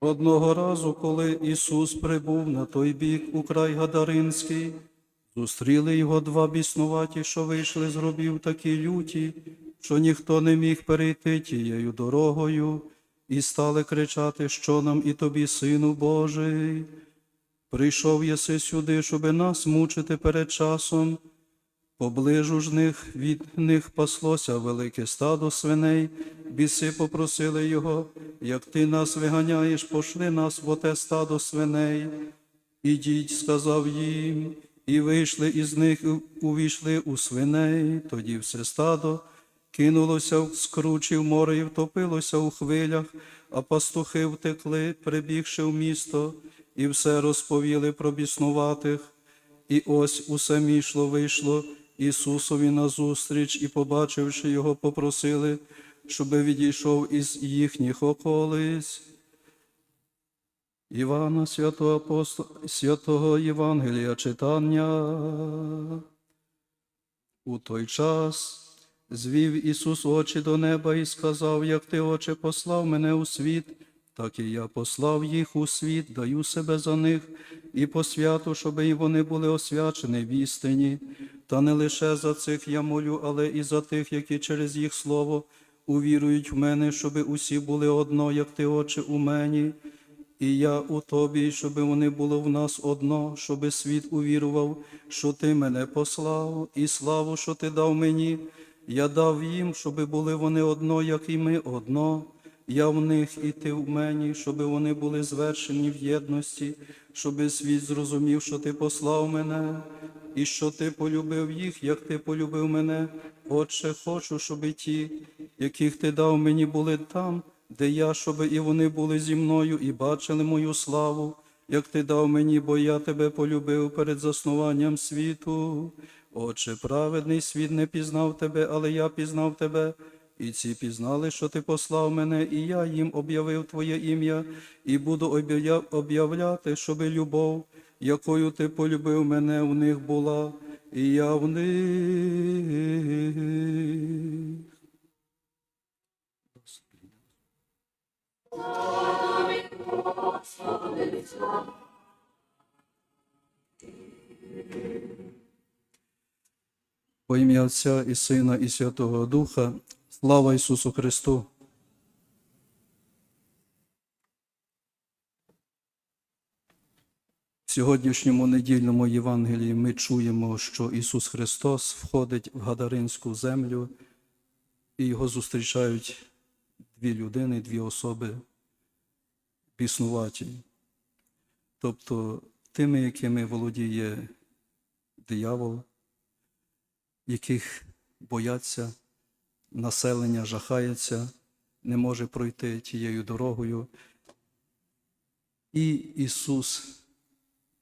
Одного разу, коли Ісус прибув на той бік у край Гадаринський, зустріли його два біснуваті, що вийшли з гробів такі люті, що ніхто не міг перейти тією дорогою, і стали кричати, що нам і тобі, Сину Божий. Прийшов єси сюди, щоби нас мучити перед часом. Поближу ж них від них паслося велике стадо свиней, біси попросили його, як ти нас виганяєш, пошли нас в оте стадо свиней. Ідіть, сказав їм, і вийшли із них, увійшли у свиней, тоді все стадо кинулося в скручі в море і втопилося у хвилях, а пастухи втекли, прибігши в місто, і все розповіли про біснуватих. І ось усе мішло вийшло Ісусові назустріч, і, побачивши його, попросили, щоби відійшов із їхніх околиць. Івана святого, апостола, святого Євангелія читання. У той час звів Ісус очі до неба і сказав, як ти, Отче, послав мене у світ, так і я послав їх у світ, даю себе за них і посвяту, щоб і вони були освячені в істині. Та не лише за цих я молю, але і за тих, які через їх слово увірують в мене, щоби усі були одно, як ти, Отче, у мені, і я у тобі, щоби вони були в нас одно, щоби світ увірував, що ти мене послав, і славу, що ти дав мені, я дав їм, щоби були вони одно, як і ми одно. Я в них і ти в мені, щоби вони були звершені в єдності, щоби світ зрозумів, що ти послав мене, і що ти полюбив їх, як ти полюбив мене. Отче, хочу, щоби ті, яких ти дав мені, були там, де я, щоби і вони були зі мною і бачили мою славу, як ти дав мені, бо я тебе полюбив перед заснуванням світу. Отче, праведний світ не пізнав тебе, але я пізнав тебе. І ці пізнали, що ти послав мене, і я їм об'явив Твоє ім'я, і буду об'являти, щоби любов, якою ти полюбив мене, в них була, і я в них. Во ім'я Отця і Сина, і Святого Духа, слава Ісусу Христу! В сьогоднішньому недільному Євангелії ми чуємо, що Ісус Христос входить в Гадаринську землю, і його зустрічають дві людини, дві особи біснуваті. Тобто тими, якими володіє диявол, яких бояться, населення жахається, не може пройти тією дорогою. І Ісус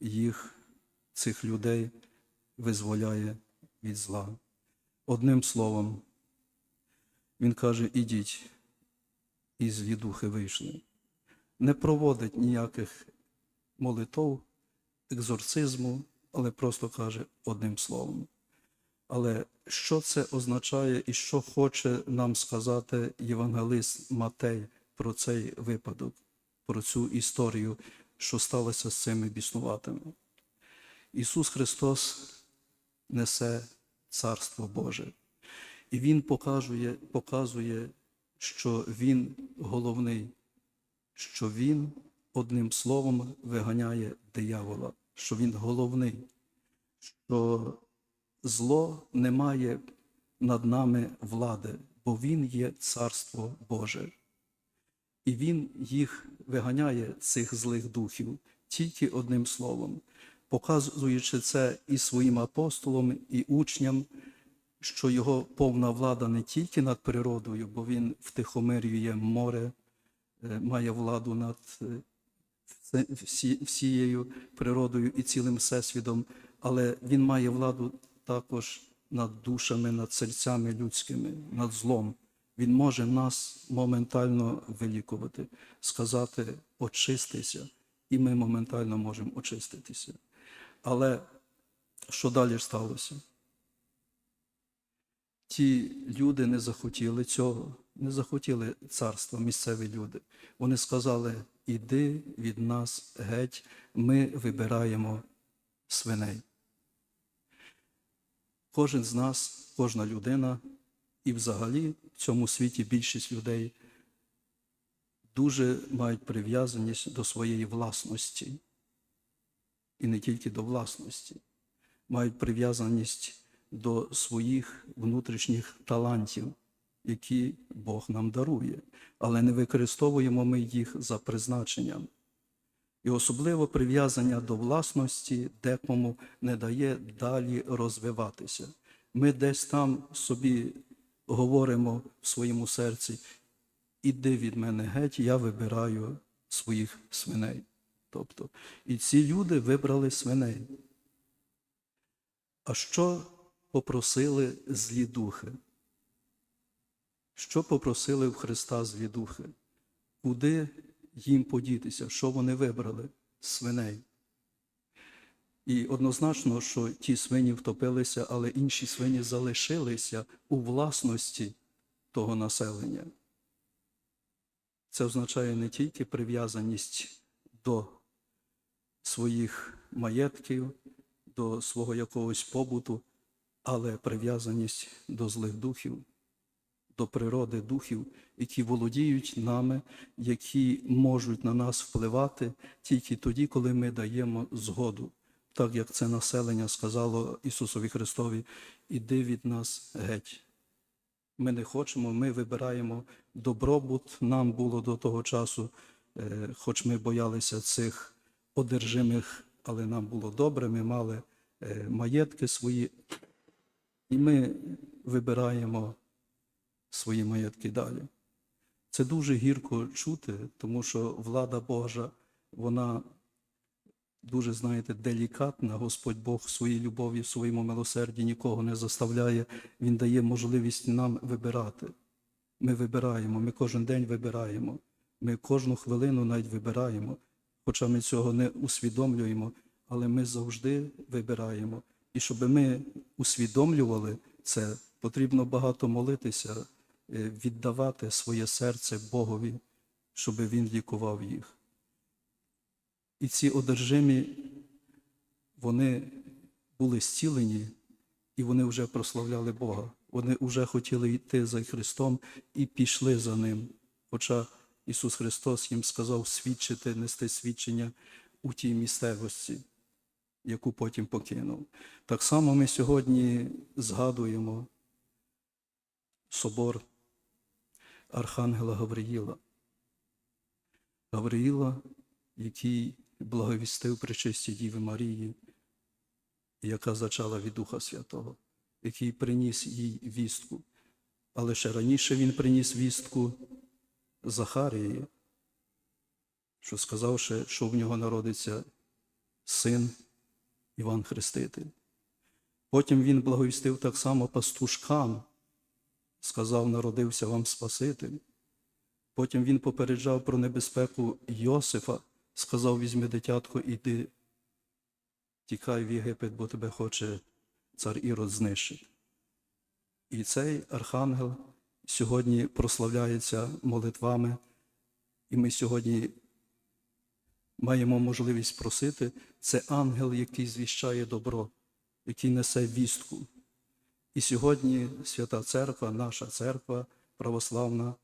їх, цих людей, визволяє від зла. Одним словом, Він каже, ідіть, і злі духи вийшли. Не проводить ніяких молитов, екзорцизму, але просто каже одним словом. Але що це означає і що хоче нам сказати євангелист Матей про цей випадок, про цю історію, що сталося з цими біснуватими? Ісус Христос несе Царство Боже, і Він показує, показує, що Він головний, що Він одним словом виганяє диявола, що Він головний, що зло не має над нами влади, бо Він є Царство Боже. І Він їх виганяє, цих злих духів, тільки одним словом, показуючи це і своїм апостолам, і учням, що його повна влада не тільки над природою, бо він втихомирює море, е, має владу над е, всією природою і цілим всесвітом, але він має владу також над душами, над серцями людськими, над злом. Він може нас моментально вилікувати, сказати очистися, і ми моментально можемо очиститися. Але що далі сталося? Ті люди не захотіли цього, не захотіли царства місцеві люди. Вони сказали: іди від нас геть, ми вибираємо свиней. Кожен з нас, кожна людина, і взагалі в цьому світі більшість людей дуже мають прив'язаність до своєї власності. І не тільки до власності, мають прив'язаність до своїх внутрішніх талантів, які Бог нам дарує, але не використовуємо ми їх за призначенням. І особливо прив'язання до власності декому не дає далі розвиватися. Ми десь там собі говоримо в своєму серці, іди від мене геть, я вибираю своїх свиней. Тобто, і ці люди вибрали свиней. А що попросили злі духи? Що попросили в Христа злі духи? Куди їм подітися? Що вони вибрали? Свиней. І однозначно, що ті свині втопилися, але інші свині залишилися у власності того населення. Це означає не тільки прив'язаність до своїх маєтків, до свого якогось побуту, але прив'язаність до злих духів, до природи духів, які володіють нами, які можуть на нас впливати тільки тоді, коли ми даємо згоду. Так як це населення сказало Ісусові Христові, іди від нас геть. Ми не хочемо, ми вибираємо добробут. Нам було до того часу, е, хоч ми боялися цих одержимих, але нам було добре, ми мали е, маєтки свої, і ми вибираємо свої маєтки далі. Це дуже гірко чути, тому що влада Божа, вона дуже, знаєте, делікатна. Господь Бог в своїй любові, в своєму милосерді нікого не заставляє. Він дає можливість нам вибирати. Ми вибираємо, ми кожен день вибираємо. Ми кожну хвилину навіть вибираємо, хоча ми цього не усвідомлюємо, але ми завжди вибираємо. І щоб ми усвідомлювали це, потрібно багато молитися, віддавати своє серце Богові, щоб Він лікував їх. І ці одержимі, вони були зцілені, і вони вже прославляли Бога. Вони вже хотіли йти за Христом і пішли за Ним. Хоча Ісус Христос їм сказав свідчити, нести свідчення у тій місцевості, яку потім покинув. Так само ми сьогодні згадуємо собор Архангела Гавриїла. Гавриїла, який благовістив причисті Діви Марії, яка зачала від Духа Святого, який приніс їй вістку. Але ще раніше він приніс вістку Захарії, що сказавши, що в нього народиться син Іван Хреститель. Потім він благовістив так само пастушкам, сказав, народився вам Спаситель. Потім він попереджав про небезпеку Йосифа, сказав, візьми дитятко, іди, тікай в Єгипет, бо тебе хоче цар Ірод знищити. І цей архангел сьогодні прославляється молитвами, і ми сьогодні маємо можливість просити. Це ангел, який звіщає добро, який несе вістку. І сьогодні Свята Церква, наша церква православна,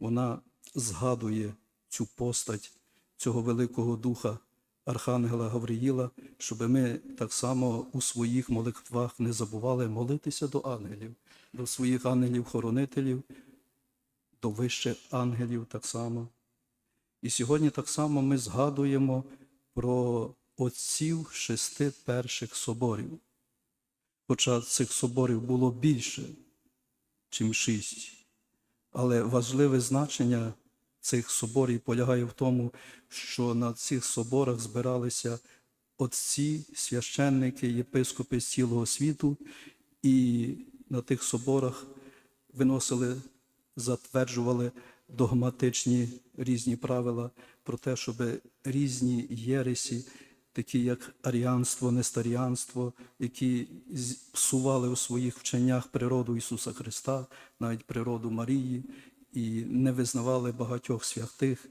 вона згадує цю постать цього Великого Духа Архангела Гавриїла, щоб ми так само у своїх молитвах не забували молитися до ангелів, до своїх ангелів-хоронителів, до вищих ангелів так само. І сьогодні так само ми згадуємо про отців шести перших соборів. Хоча цих соборів було більше, чим шість. Але важливе значення цих соборів полягає в тому, що на цих соборах збиралися отці, священники, єпископи з цілого світу, і на тих соборах виносили, затверджували догматичні різні правила про те, щоб різні єресі, такі як аріанство, нестаріанство, які псували у своїх вченнях природу Ісуса Христа, навіть природу Марії, і не визнавали багатьох святих,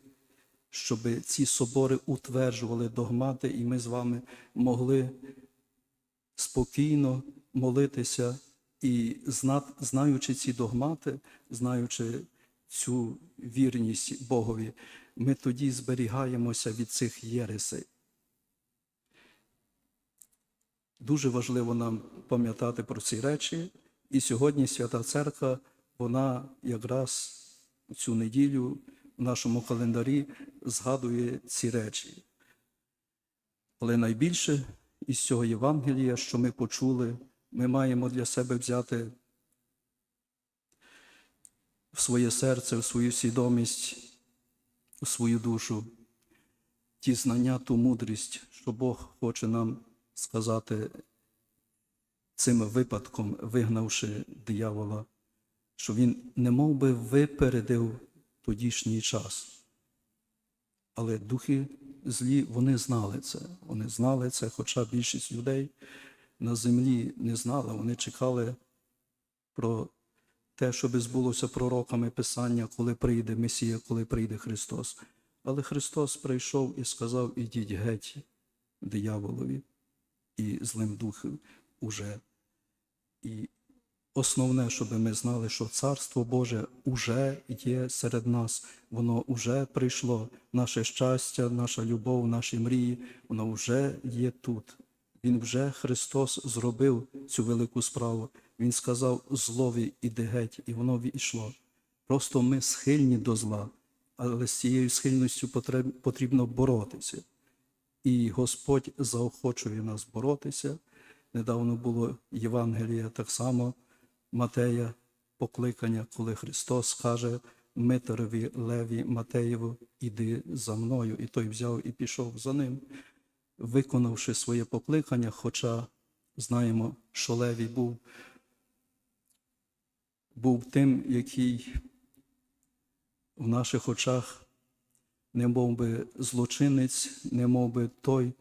щоб ці собори утверджували догмати, і ми з вами могли спокійно молитися і знаючи ці догмати, знаючи цю вірність Богові, ми тоді зберігаємося від цих єресей. Дуже важливо нам пам'ятати про ці речі. І сьогодні Свята Церква, вона якраз цю неділю в нашому календарі згадує ці речі. Але найбільше із цього Євангелія, що ми почули, ми маємо для себе взяти в своє серце, в свою свідомість, в свою душу ті знання, ту мудрість, що Бог хоче нам сказати цим випадком, вигнавши диявола, що він не мов би випередив тодішній час. Але духи злі, вони знали це. Вони знали це, хоча більшість людей на землі не знали. Вони чекали про те, щоб збулося пророками Писання, коли прийде Месія, коли прийде Христос. Але Христос прийшов і сказав: ідіть геть дияволові і злим духом уже. І основне, щоб ми знали, що Царство Боже уже є серед нас, воно вже прийшло. Наше щастя, наша любов, наші мрії, воно вже є тут. Він вже Христос зробив цю велику справу. Він сказав злові іди геть, і воно війшло. Просто ми схильні до зла, але з цією схильністю потрібно боротися. І Господь заохочує нас боротися. Недавно було Євангелія так само Матея, покликання, коли Христос каже Митерові Леві Матеєву, іди за мною. І той взяв і пішов за ним, виконавши своє покликання, хоча знаємо, що Левій був, був тим, який в наших очах не мов би злочинець, не мов би той,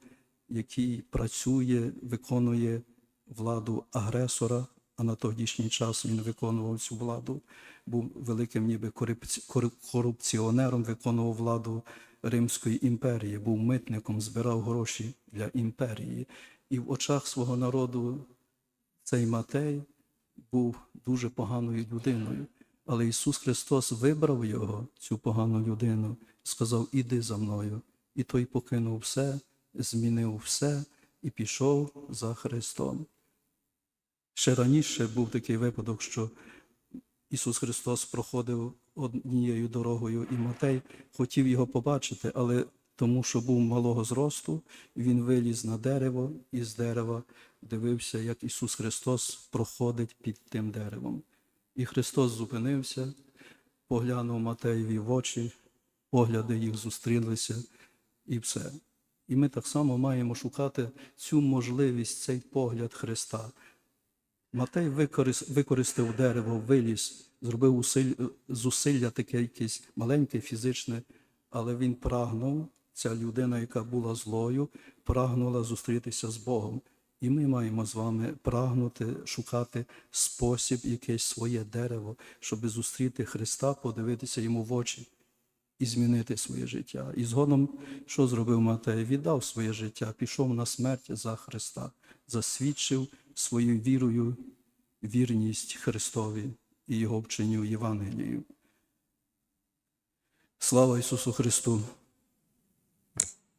який працює, виконує владу агресора, а на тодішній час він виконував цю владу, був великим ніби корупціонером, виконував владу Римської імперії, був митником, збирав гроші для імперії. І в очах свого народу цей Матей був дуже поганою людиною. Але Ісус Христос вибрав його, цю погану людину, сказав: Іди за мною. І той покинув все, змінив все і пішов за Христом. Ще раніше був такий випадок, що Ісус Христос проходив однією дорогою, і Матей хотів його побачити, але тому, що був малого зросту, він виліз на дерево і з дерева дивився, як Ісус Христос проходить під тим деревом. І Христос зупинився, поглянув Матеєві в очі, погляди їх зустрілися, і все. І ми так само маємо шукати цю можливість, цей погляд Христа. Матей використав дерево, виліз, зробив усиль- зусилля таке якесь маленьке, фізичне, але він прагнув, ця людина, яка була злою, прагнула зустрітися з Богом. І ми маємо з вами прагнути шукати спосіб, якесь своє дерево, щоб зустріти Христа, подивитися йому в очі і змінити своє життя. І згодом, що зробив Матей? Віддав своє життя, пішов на смерть за Христа, засвідчив своєю вірою вірність Христові і Його вченню Євангелію. Слава Ісусу Христу!